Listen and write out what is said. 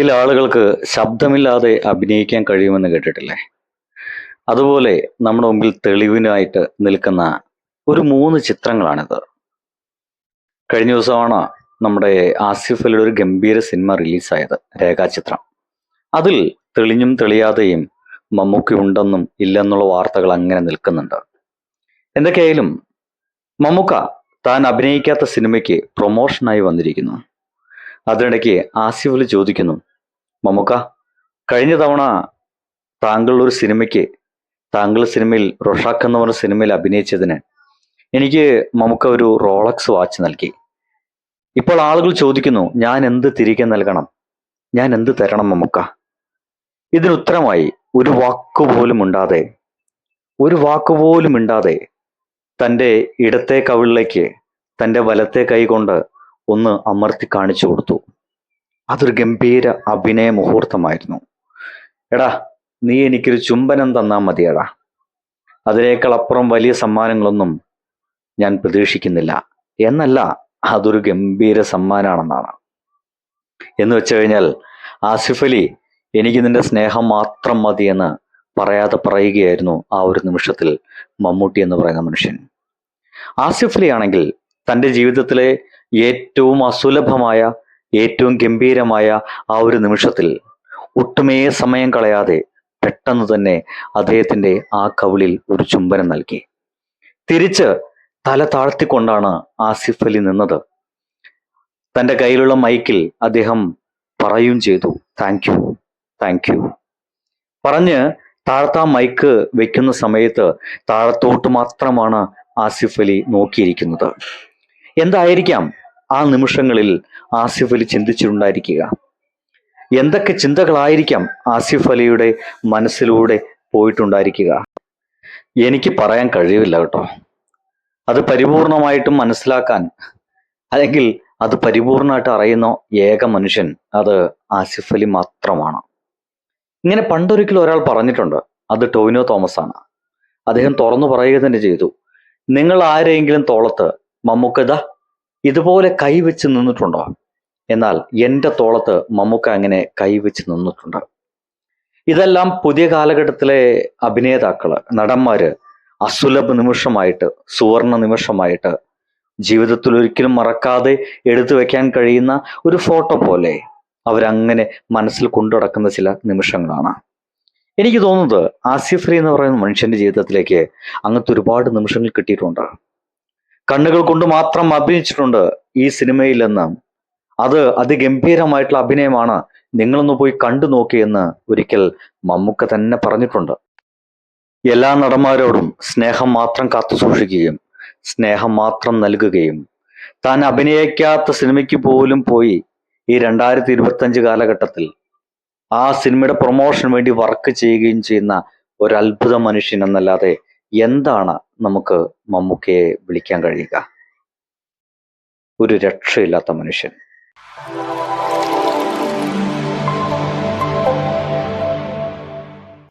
ചില ആളുകൾക്ക് ശബ്ദമില്ലാതെ അഭിനയിക്കാൻ കഴിയുമെന്ന് കേട്ടിട്ടില്ലേ? അതുപോലെ നമ്മുടെ മുമ്പിൽ തെളിവിനായിട്ട് നിൽക്കുന്ന ഒരു മൂന്ന് ചിത്രങ്ങളാണിത്. കഴിഞ്ഞ ദിവസമാണ് നമ്മുടെ ആസിഫ് അലിയുടെ ഒരു ഗംഭീര സിനിമ റിലീസായത് രേഖാചിത്രം. അതിൽ തെളിഞ്ഞും തെളിയാതെയും മമ്മൂക്കി ഉണ്ടെന്നും ഇല്ലെന്നുള്ള വാർത്തകൾ അങ്ങനെ നിൽക്കുന്നുണ്ട്. എന്തൊക്കെയായാലും മമ്മൂക്ക താൻ അഭിനയിക്കാത്ത സിനിമയ്ക്ക് പ്രൊമോഷനായി വന്നിരിക്കുന്നു. അതിനിടയ്ക്ക് ആസിഫ് അലി ചോദിക്കുന്നു മമ്മൂക്ക കഴിഞ്ഞ തവണ താങ്കൾ ഒരു സിനിമയ്ക്ക് താങ്കൾ സിനിമയിൽ റൊഷാഖ് എന്ന് പറഞ്ഞ സിനിമയിൽ അഭിനയിച്ചതിന് എനിക്ക് മമ്മൂക്ക ഒരു റോളക്സ് വാച്ച് നൽകി. ഇപ്പോൾ ആളുകൾ ചോദിക്കുന്നു ഞാൻ എന്ത് തിരികെ നൽകണം? ഞാൻ എന്ത് തരണം മമ്മൂക്ക? ഇതിനുത്തരമായി ഒരു വാക്കുപോലും ഉണ്ടാതെ ഒരു വാക്കുപോലും ഇണ്ടാതെ തന്റെ ഇടത്തെ കവിളിലേക്ക് തന്റെ വലത്തെ കൈ കൊണ്ട് ഒന്ന് അമർത്തി കാണിച്ചു കൊടുത്തു. അതൊരു ഗംഭീര അഭിനയ മുഹൂർത്തമായിരുന്നു. എടാ നീ എനിക്കൊരു ചുംബനം തന്നാൽ മതിയടാ. അതിനേക്കാൾ അപ്പുറം വലിയ സമ്മാനങ്ങളൊന്നും ഞാൻ പ്രതീക്ഷിക്കുന്നില്ല. എന്നല്ല അതൊരു ഗംഭീര സമ്മാനാണെന്നാണ്. എന്ന് വെച്ചു കഴിഞ്ഞാൽ ആസിഫ് അലി എനിക്ക് നിന്റെ സ്നേഹം മാത്രം മതി എന്ന് പറയാതെ പറയുകയായിരുന്നു ആ ഒരു നിമിഷത്തിൽ മമ്മൂട്ടി എന്ന് പറയുന്ന മനുഷ്യൻ. ആസിഫ് അലി ആണെങ്കിൽ തന്റെ ജീവിതത്തിലെ ഏറ്റവും അസുലഭമായ ഏറ്റവും ഗംഭീരമായ ആ ഒരു നിമിഷത്തിൽ ഒട്ടുമേ സമയം കളയാതെ പെട്ടെന്ന് തന്നെ അദ്ദേഹത്തിന്റെ ആ കവിളിൽ ഒരു ചുംബനം നൽകി. തിരിച്ച് തല താഴ്ത്തിക്കൊണ്ടാണ് ആസിഫ് അലി നിന്നത്. തന്റെ കയ്യിലുള്ള മൈക്കിൽ അദ്ദേഹം പറയും ചെയ്തു താങ്ക് യു താങ്ക് യു പറഞ്ഞ് താഴത്താ മൈക്ക് വെക്കുന്ന സമയത്ത് താഴത്തോട്ട് മാത്രമാണ് ആസിഫ് അലി നോക്കിയിരിക്കുന്നത്. എന്തായിരിക്കാം? ആ നിമിഷങ്ങളിൽ ആസിഫ് അലി ചിന്തിച്ചിട്ടുണ്ടായിരിക്കുക. എന്തൊക്കെ ചിന്തകളായിരിക്കാം ആസിഫ് അലിയുടെ മനസ്സിലൂടെ പോയിട്ടുണ്ടായിരിക്കുക? എനിക്ക് പറയാൻ കഴിയില്ല കേട്ടോ. അത് പരിപൂർണമായിട്ടും മനസ്സിലാക്കാൻ അല്ലെങ്കിൽ അത് പരിപൂർണമായിട്ട് അറിയുന്ന ഏക മനുഷ്യൻ അത് ആസിഫ് അലി മാത്രമാണ്. ഇങ്ങനെ പണ്ടൊരിക്കൽ ഒരാൾ പറഞ്ഞിട്ടുണ്ട് അത് ടോവിനോ തോമസ് ആണ് അദ്ദേഹം തുറന്നു പറയുക തന്നെ ചെയ്തു നിങ്ങൾ ആരെങ്കിലും തോളത്ത് മമ്മൂക്കത ഇതുപോലെ കൈവച്ച് നിന്നിട്ടുണ്ടോ? എന്നാൽ എന്റെ തോളത്ത് മമ്മൂക്ക അങ്ങനെ കൈവച്ച് നിന്നിട്ടുണ്ട്. ഇതെല്ലാം പുതിയ കാലഘട്ടത്തിലെ അഭിനേതാക്കൾ നടന്മാര് അസുലഭ നിമിഷമായിട്ട് സുവർണ നിമിഷമായിട്ട് ജീവിതത്തിൽ ഒരിക്കലും മറക്കാതെ എടുത്തു വെക്കാൻ കഴിയുന്ന ഒരു ഫോട്ടോ പോലെ അവരങ്ങനെ മനസ്സിൽ കൊണ്ടുടക്കുന്ന ചില നിമിഷങ്ങളാണ്. എനിക്ക് തോന്നുന്നത് ആസിഫ് അലി എന്ന് പറയുന്ന മനുഷ്യന്റെ ജീവിതത്തിലേക്ക് അങ്ങനത്തെ ഒരുപാട് നിമിഷങ്ങൾ കിട്ടിയിട്ടുണ്ട്. കണ്ണുകൾ കൊണ്ട് മാത്രം അഭിനയിച്ചിട്ടുണ്ട് ഈ സിനിമയിൽ എന്ന്. അത് അതിഗംഭീരമായിട്ടുള്ള അഭിനയമാണ് നിങ്ങളൊന്ന് പോയി കണ്ടു നോക്കിയെന്ന് ഒരിക്കൽ മമ്മൂക്ക തന്നെ പറഞ്ഞിട്ടുണ്ട്. എല്ലാ നടന്മാരോടും സ്നേഹം മാത്രം കാത്തു സൂക്ഷിക്കുകയും സ്നേഹം മാത്രം നൽകുകയും. താൻ അഭിനയിക്കാത്ത സിനിമയ്ക്ക് പോലും പോയി ഈ രണ്ടായിരത്തി ഇരുപത്തഞ്ച് കാലഘട്ടത്തിൽ. ആ സിനിമയുടെ പ്രൊമോഷന് വേണ്ടി വർക്ക് ചെയ്യുകയും ചെയ്യുന്ന ഒരു അത്ഭുത മനുഷ്യൻ എന്നല്ലാതെ എന്താണ് നമുക്ക് മമ്മൂക്കയെ വിളിക്കാൻ കഴിയുക? ഒരു രക്ഷയില്ലാത്ത മനുഷ്യൻ.